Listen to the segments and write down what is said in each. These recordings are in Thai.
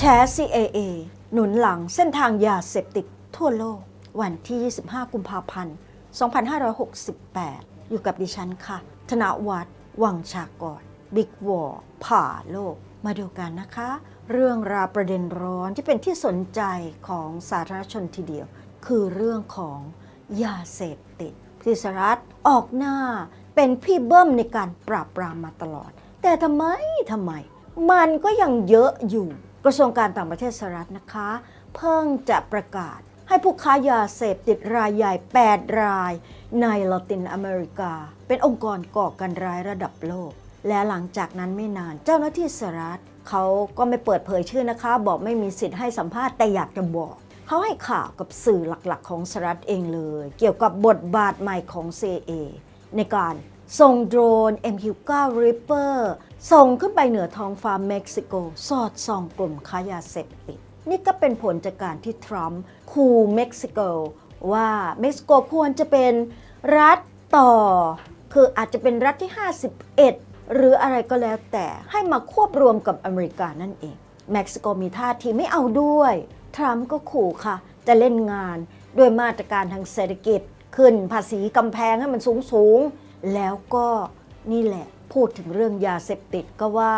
แชร์ CAA หนุนหลังเส้นทางยาเสพติดทั่วโลก วันที่ 25 กุมภาพันธ์ 2568 อยู่กับดิฉันค่ะ ธนวัฒน์วังชากรบิ๊กวอร์ผ่าโลก มาดูกันนะคะ เรื่องราวประเด็นร้อนที่เป็นที่สนใจของสาธารณชนทีเดียว คือเรื่องของยาเสพติดที่สหรัฐออกหน้าเป็นพี่เบิ้มในการปราบปรามมาตลอด แต่ทำไมทำไม มันก็ยังเยอะอยู่ ระทรวงการต่างประเทศสหรัฐนะคะ เพิ่งจะประกาศให้ผู้ค้ายาเสพติดรายใหญ่ 8 รายในลาตินอเมริกา เป็นองค์กรก่อการร้ายระดับโลก และหลังจากนั้นไม่นานเจ้าหน้าที่สหรัฐเขาก็ไม่เปิดเผยชื่อนะคะ บอกไม่มีสิทธิ์ให้สัมภาษณ์แต่อยากจะบอกเขาให้ข่าวกับสื่อหลักๆ ของสหรัฐเองเลย เกี่ยวกับบทบาทใหม่ของ CA ในการ ส่งโดรน MQ-9 Reaper ส่งขึ้นไปเหนือท้องฟ้าเม็กซิโก สอดส่องกลุ่มค้ายาเสพติด นี่ก็เป็นผลจากการที่ทรัมป์คูเม็กซิโก ว่าเม็กซิโกควรจะเป็นรัฐต่อ คืออาจจะเป็นรัฐที่ 51 หรืออะไรก็แล้วแต่ให้มาควบรวมกับอเมริกานั่นเอง เม็กซิโกมีท่าทีไม่เอาด้วย ทรัมป์ก็ขู่ค่ะ จะเล่นงานด้วยมาตรการทางเศรษฐกิจ ขึ้นภาษีกำแพงให้มันสูงสูง แล้วก็นี่แหละพูดถึงเรื่องยาเสพติดก็ว่า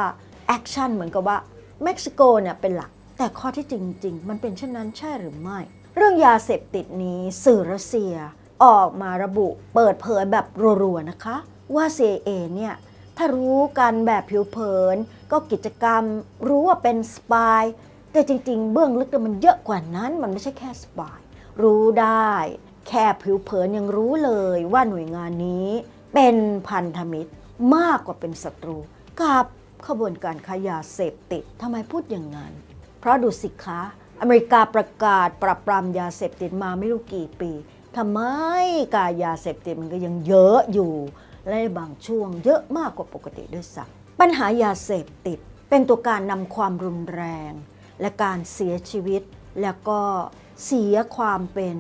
แอคชั่นเหมือนกับว่าเม็กซิโกเนี่ยเป็นหลัก แต่ข้อที่จริง ๆ มันเป็นเช่นนั้นใช่หรือไม่ เรื่องยาเสพติดนี้สื่อรัสเซียออกมาระบุเปิดเผยแบบรัวๆนะคะ ว่า CIA เนี่ยถ้ารู้กันแบบผิวเผิน ก็กิจกรรมรู้ว่าเป็นสปายแต่จริง ๆ เบื้องลึกมันเยอะกว่านั้นมันไม่ใช่แค่สปายรู้ได้ แค่ผิวเผินยังรู้เลยว่าหน่วยงานนี้ เป็นพันธมิตรมากกว่าเป็นศัตรูกับขบวนการค้ายาเสพติดทำไมพูดอย่างนั้น เพราะดูสิคะอเมริกาประกาศปรับปรามยาเสพติดมาไม่รู้กี่ปีทำไมการยาเสพติดมันก็ยังเยอะอยู่ และบางช่วงเยอะมากกว่าปกติด้วยซ้ำปัญหายาเสพติดเป็นตัวการนำความรุนแรง และการเสียชีวิต แล้วก็เสียความเป็น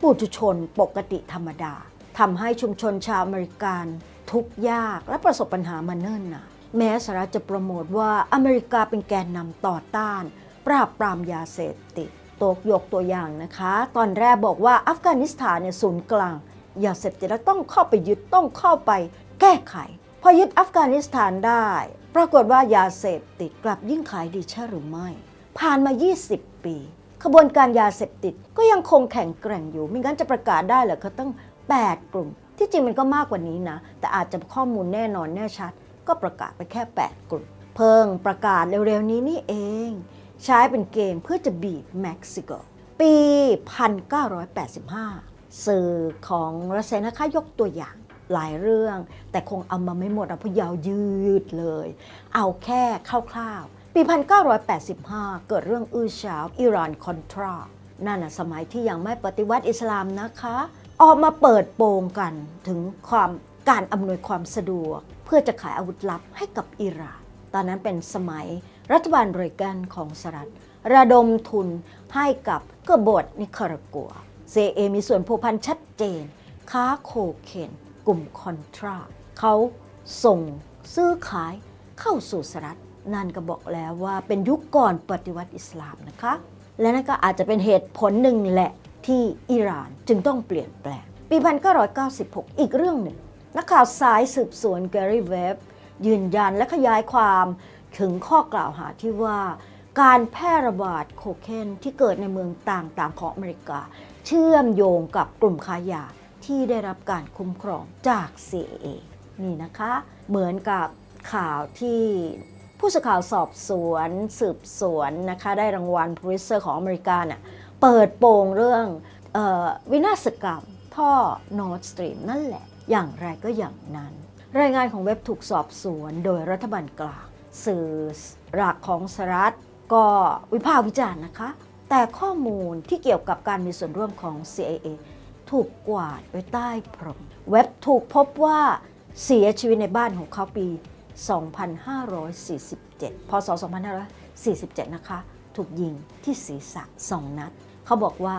ปุถุชนปกติธรรมดา ทำให้ชุมชนชาวอเมริกันทุกยากและประสบปัญหามาเนิ่นนานแม้สหรัฐจะโปรโมทว่าอเมริกาเป็นแกนนำต่อต้าน ปราบปรามยาเสพติดตกยกตัวอย่างนะคะ ตอนแรกบอกว่าอัฟกานิสถานเนี่ยศูนย์กลางยาเสพติดแล้วต้องเข้าไปยึดต้องเข้าไปแก้ไข พอยึดอัฟกานิสถานได้ ปรากฏว่ายาเสพติดกลับยิ่งขายดีใช่หรือไม่ ผ่านมา 20 ปี ขบวนการยาเสพติดก็ยังคงแข็งแกร่งอยู่ไม่งั้นจะประกาศได้เหรอเขาตั้ง 8 กลุ่ม ที่จริงมันก็มากกว่านี้นะ แต่อาจจะข้อมูลแน่นอนแน่ชัด ก็ประกาศไปแค่ 8 กลุ่ม เพิ่งประกาศเร็วๆนี้นี่เอง ใช้เป็นเกมเพื่อจะบีบเม็กซิโกปี 1985 สื่อของรัสเซียนะคะยกตัวอย่างหลายเรื่อง แต่คงเอามาไม่หมดอะเพราะยาวยืดเลย เอาแค่คร่าวๆ ปี 1985 เกิดเรื่องอื้อฉาวอิหร่านคอนทรา นั่นน่ะสมัยที่ยังไม่ปฏิวัติอิสลามนะคะ ออกมาเปิดโปงกันถึงความการอำนวยความสะดวก เพื่อจะขายอาวุธลับให้กับอิหร่านตอนนั้นเป็นสมัยรัฐบาลเรแกนของสหรัฐระดมทุนให้กับกบฏนิคารากัวเซเอมีส่วนผูกพันชัดเจน ค้าโคเคนกลุ่มคอนทรา เขาส่งซื้อขายเข้าสู่สหรัฐนั่นก็บอกแล้วว่าเป็นยุคก่อนปฏิวัติอิสลามนะคะ และนั่นก็อาจจะเป็นเหตุผลหนึ่งแหละ ที่อิหร่านจึงต้องเปลี่ยนแปลง ปี 1996 อีกเรื่องหนึ่ง นักข่าวสายสืบสวนแกรี่เวฟยืนยันและขยายความถึงข้อกล่าวหาที่ว่าการแพร่ระบาดโคเคนที่เกิดในเมืองต่างๆของอเมริกา เชื่อมโยงกับกลุ่มค้ายาที่ได้รับการคุ้มครองจาก CIA นี่นะคะ เหมือนกับข่าวที่ผู้สื่อข่าวสอบสวน สืบสวนนะคะ ได้รางวัล Pulitzer ของอเมริกาน่ะ เปิดโปงเรื่องออวินาศกรรมท่อ Nord Stream นั่นแหละ อย่างไรก็อย่างนั้น รายงานของเว็บถูกสอบสวนโดยรัฐบาลกลาง สื่อหลักของสหรัฐก็วิพากษ์วิจารณ์นะคะ แต่ข้อมูลที่เกี่ยวกับการมีส่วนร่วมของ CIA ถูกกวาดไว้ใต้พรม เว็บถูกพบว่าเสียชีวิตในบ้านของเขาปี 2547 พศ 2547 นะคะ ถูกยิงที่ศีรษะสองนัด เขาบอกว่า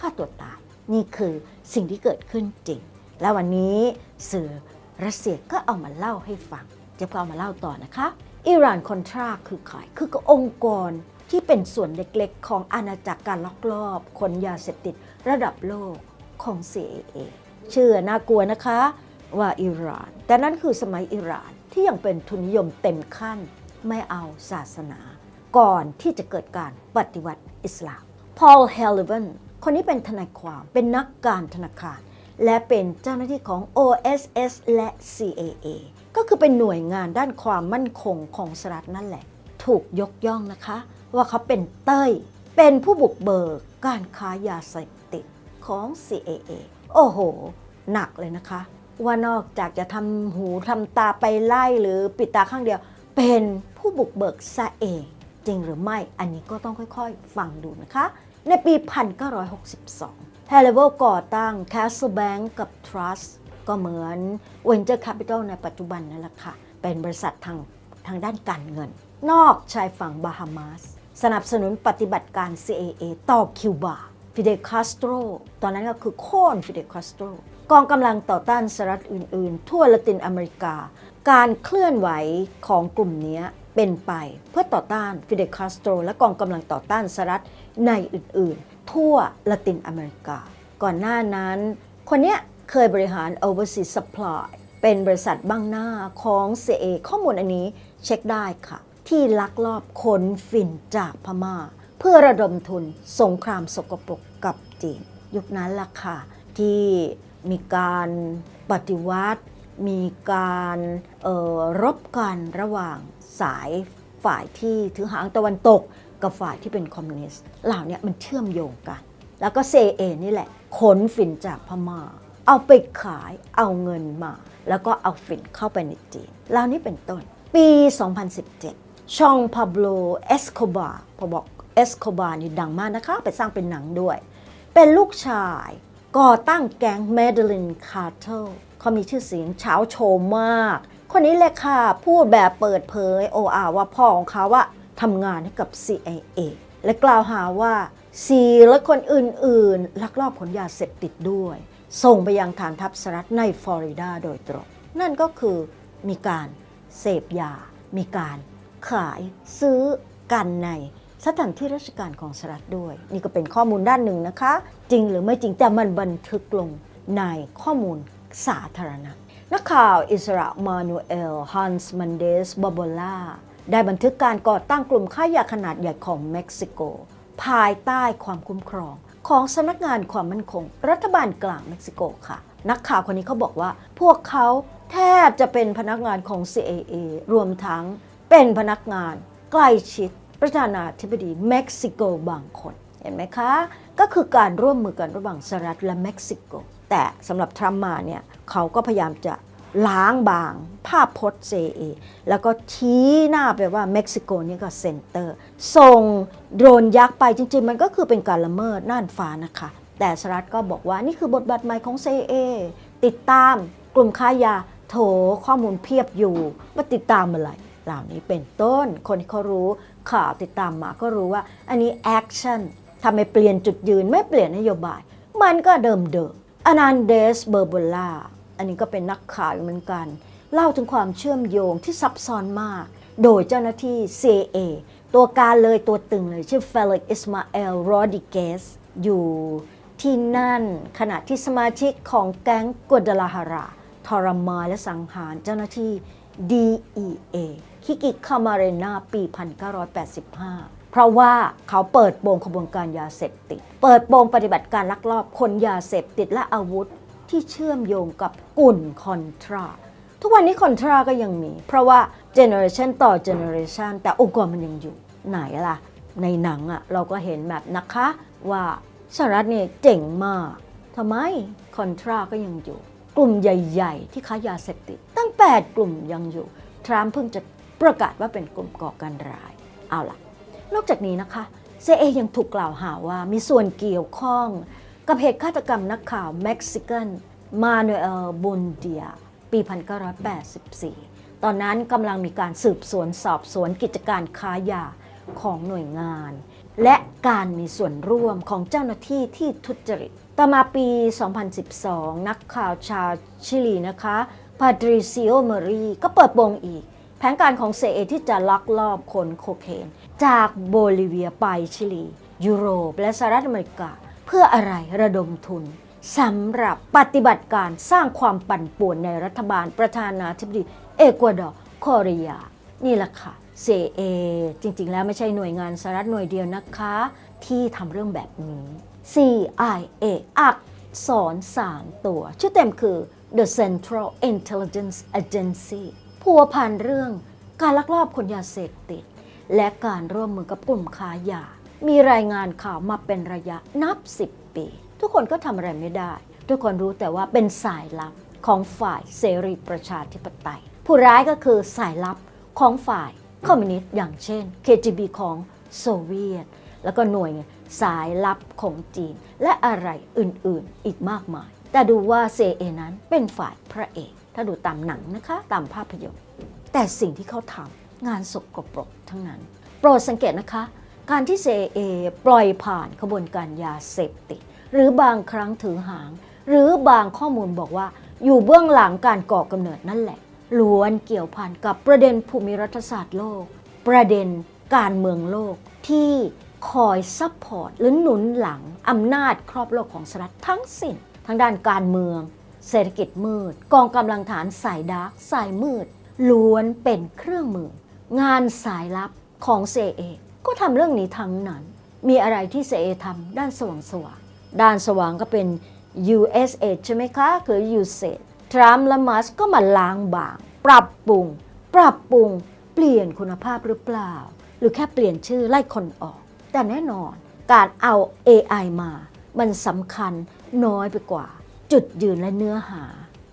ฆ่าตัวตายนี่คือสิ่งที่เกิดขึ้นจริง และวันนี้สื่อรัสเซียก็เอามาเล่าให้ฟังจะก็เอามาเล่าต่อนะคะอิหร่านคอนทราคือใครคือก็องค์กรที่เป็นส่วนเล็กๆ ของอาณาจักรการลักลอบขนยาเสพติดระดับโลกของ CIA เชื่อน่ากลัวนะคะว่าอิหร่าน แต่นั่นคือสมัยอิหร่านที่ยังเป็นทุนนิยมเต็มขั้น ไม่เอาศาสนา ก่อนที่จะเกิดการปฏิวัติอิสลาม พอลเฮล v เวนคนนี้เป็นทนายความเป็นนักการธนาคาร และเป็นเจ้าหน้าที่ของ OSS และ CAA ก็คือเป็นหน่วยงานด้านความมั่นคงของสหรัฐนั่นแหละ ถูกยกย่องนะคะ ว่าเขาเป็นเต้ย เป็นผู้บุกเบิกการค้ายาเสพติดของ CAA โอ้โห หนักเลยนะคะ ว่านอกจากจะทำหูทำตาไปไล่หรือปิดตาข้างเดียว เป็นผู้บุกเบิกซะเอง จริงหรือไม่อันนี้ก็ต้องค่อยๆ ฟังดูนะคะ ในปี 1962 h a l l e v e l ก่อตั้ง Castle Bank กับ Trust ก็เหมือน Venture Capital ในปัจจุบันนั่นแหละค่ะ เป็นบริษัททางทางด้านการเงิน นอกชายฝั่งบาฮามาส สนับสนุนปฏิบัติการ CIA ต่อคิวบาฟิเดคาสโตรตอนนั้นก็คือโค่นฟิเดคาสโตรกองกำลังต่อต้านสหรัฐอื่น ๆ ทั่วละตินอเมริกา การเคลื่อนไหวของกลุ่มนี้ เป็นไป เพื่อต่อต้านฟิเดลคาสโตรและกองกำลังต่อต้านสหรัฐในอื่นๆ ทั่วละตินอเมริกา ก่อนหน้านั้น คนเนี้ยเคยบริหาร Overseas Supply เป็นบริษัทบ้างหน้าของ CA ข้อมูลอันนี้เช็คได้ค่ะ ที่ลักลอบขนฝิ่นจากพม่า เพื่อระดมทุนสงครามสกปรกกับจีน ยุคนั้นล่ะค่ะ ที่มีการปฏิวัติ มีการรบกันระหว่างสายฝ่ายที่ถือหางตะวันตก กับฝ่ายที่เป็นคอมมิวนิสต์เหล่านี้มันเชื่อมโยงกัน แล้วก็เซเอนี่แหละ ขนฝิ่นจากพม่า เอาไปขายเอาเงินมา แล้วก็เอาฝิ่นเข้าไปในจีนเหล่านี้เป็นต้น ปี 2017 ชองพาโบโลเอสโคบาพอบอกเอสโคบานี่ดังมากนะคะ ไปสร้างเป็นหนังด้วย เป็นลูกชายก่อตั้งแก๊งเมเดลินคาร์เทล เขามีชื่อเสียงเช้าโชว์มาก คนนี้เลยค่ะ พูดแบบเปิดเผยโออาว่าพ่อของเขาว่าทำงานให้กับ CIA และกล่าวหาว่าซีและคนอื่นๆ ลักลอบขนยาเสพติดด้วย ส่งไปยังฐานทัพสหรัฐในฟลอริดาโดยตรง นั่นก็คือมีการเสพยา มีการขายซื้อกันในสถานที่ราชการของสหรัฐด้วย นี่ก็เป็นข้อมูลด้านหนึ่งนะคะ จริงหรือไม่จริงแต่มันบันทึกลงในข้อมูล สาธารณะ นักข่าวอิสรามานูเอลฮันส์มันเดสบาโบลาได้บันทึกการก่อตั้งกลุ่มค้ายาขนาดใหญ่ของเม็กซิโก ภายใต้ความคุ้มครอง ของสำนักงานความมั่นคง รัฐบาลกลางเม็กซิโกค่ะ นักข่าวคนนี้เขาบอกว่า พวกเขาแทบจะเป็นพนักงานของ CIA รวมทั้งเป็นพนักงานใกล้ชิด ประธานาธิบดีเม็กซิโกบางคน เห็นไหมคะ ก็คือการร่วมมือกันระหว่างสหรัฐและเม็กซิโก แต่สำหรับทรัมป์มาเนี่ยเขาก็พยายามจะล้างบางภาพพจน์ CA แล้วก็ชี้หน้าไปว่าเม็กซิโกนี่ก็เซ็นเตอร์ ส่งโดรนยักษ์ไปจริง ๆ มันก็คือเป็นการละเมิดน่านฟ้านะคะ แต่สหรัฐก็บอกว่านี่คือบทบาทใหม่ของ CIA ติดตามกลุ่มค้ายาโถข้อมูลเพียบอยู่มาติดตามอะไรเหล่านี้เป็นต้นคนที่เขารู้ข่าวติดตามมาก็รู้ว่าอันนี้แอคชั่นทำไมเปลี่ยนจุดยืนไม่เปลี่ยนนโยบาย มันก็เดิมเดิม อนันเดสเบอร์โบล่าอันนี้ก็เป็นนักข่าวเหมือนกัน เล่าถึงความเชื่อมโยงที่ซับซ้อนมาก โดยเจ้าหน้าที่ CIA ตัวการเลยตัวตึงเลย ชื่อเฟลิกอิสมาเอลโรดิเกสอยู่ที่นั่นขณะที่สมาชิกของแก๊งกัวดลาฮาราทรมานและสังหารเจ้าหน้าที่ DEA คิกิคามาเรนาปี 1985 เพราะว่าเขาเปิดโปงขบวนการยาเสพติด เปิดโปงปฏิบัติการลักลอบคนยาเสพติดและอาวุธที่เชื่อมโยงกับกลุ่นคอนทรา ทุกวันนี้คอนทราก็ยังมี เพราะว่าเจเนอเรชันต่อเจเนอเรชันแต่องค์กรมันยังอยู่ไหนล่ะ ในหนังอะ่ะเราก็เห็นแบบนะคะว่าสหรัฐเนี่ยเจ๋งมากทำไมคอนทราก็ยังอยู่ กลุ่มใหญ่ ๆ ที่ค้ายาเสพติด ตั้ง 8 กลุ่มยังอยู่ ทรัมป์เพิ่งจะประกาศว่าเป็นกลุ่มก่อการร้าย เอาล่ะ นอกจากนี้นะคะเซเอยังถูกกล่าวหาว่ามีส่วนเกี่ยวข้อง กับเหตุฆาตกรรมนักข่าวเม็กซิกันมานูเอลบุนเดีย ปี 1984 ตอนนั้นกำลังมีการสืบสวนสอบสวนกิจการค้ายาของหน่วยงาน และการมีส่วนร่วมของเจ้าหน้าที่ที่ทุจริต ต่อมาปี 2012 นักข่าวชาวชิลีนะคะ พาตริซิโอเมรีก็เปิดโปงอีก แผนการของ CIA ที่จะลักลอบขนโคเคน จากโบลิเวียไปชิลี ยุโรปและสหรัฐอเมริกา เพื่ออะไรระดมทุนสำหรับปฏิบัติการสร้างความปั่นป่วนในรัฐบาลประธานาธิบดีเอกวาดอร์คเรียนี่แหละค่ะ CIA จริงๆ แล้วไม่ใช่หน่วยงานสหรัฐหน่วยเดียวนะคะ ที่ทำเรื่องแบบนี้ CIA อักษร3ตัว ชื่อเต็มคือ The Central Intelligence Agency พัวพันเรื่องการลักลอบขนยาเสพติด และการร่วมมือกับกลุ่มค้ายา มีรายงานข่าวมาเป็นระยะนับ 10 ปี ทุกคนก็ทำอะไรไม่ได้ ทุกคนรู้แต่ว่าเป็นสายลับของฝ่ายเสรีประชาธิปไตย ผู้ร้ายก็คือสายลับของฝ่ายคอมมิวนิสต์อย่างเช่น KGB ของโซเวียต แล้วก็หน่วยสายลับของจีน และอะไรอื่นๆ อีกมากมาย แต่ดูว่า CIA นั้นเป็นฝ่ายพระเอก ถ้าดูตามหนังนะคะ ตามภาพยนตร์ แต่สิ่งที่เขาทำงานสกปรกทั้งนั้น โปรดสังเกตนะคะ การที่ CIA ปล่อยผ่านขบวนการยาเสพติด หรือบางครั้งถือหาง หรือบางข้อมูลบอกว่าอยู่เบื้องหลังการก่อกำเนิดนั่นแหละล้วนเกี่ยวพันกับประเด็นภูมิรัฐศาสตร์โลก ประเด็นการเมืองโลกที่คอยซัพพอร์ตหรือหนุนหลังอำนาจครอบโลกของสหรัฐทั้งสิ้นทั้งด้านการเมือง เศรษฐกิจมืด กองกำลังฐานสายดาร์กสายมืด ล้วนเป็นเครื่องมือ งานสายลับของ CIA ก็ทำเรื่องนี้ทั้งนั้น มีอะไรที่ CIA ทำด้านสว่างสว่างด้านสว่างก็เป็น USA ใช่ไหมคะ คือ USA ทรัมป์และมัสก็มาล้างบาง ปรับปรุง ปรับปรุง เปลี่ยนคุณภาพหรือเปล่า หรือแค่เปลี่ยนชื่อไล่คนออก แต่แน่นอนการเอา AI มา มันสำคัญน้อยไปกว่า จุดยืนและเนื้อหา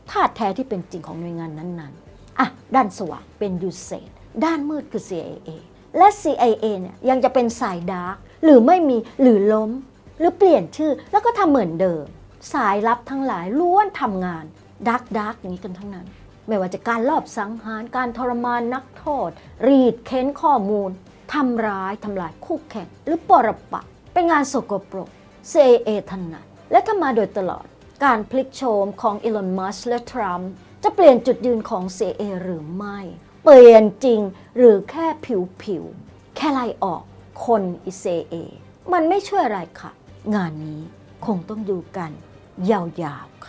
ท่าแท้ที่เป็นจริงของหน่วยงานนั้นๆอะด้านสว่างเป็น USAID ด้านมืดคือ CIA และ CIA เนี่ยยังจะเป็นสายดาร์กหรือไม่มีหรือล้ม หรือเปลี่ยนชื่อแล้วก็ทำเหมือนเดิม สายลับทั้งหลายล้วนทำงานดาร์กดาร์กอย่างนี้กันทั้งนั้น ไม่ว่าจะการลอบสังหารการทรมานนักโทษ รีดเค้นข้อมูลทำร้ายทำลายคู่แข่ง หรือปรปักเป็นงานสกปรก CIA ถนัดและทำมาโดยตลอด การพลิกโฉมของอีลอน มัสและทรัมป์จะเปลี่ยนจุดยืนของ CIA หรือไม่ เปลี่ยนจริงหรือแค่ผิวผิว แค่ไล่ออกคนอิเซเอ มันไม่ช่วยอะไรค่ะ งานนี้คงต้องดูกัน ยาวๆ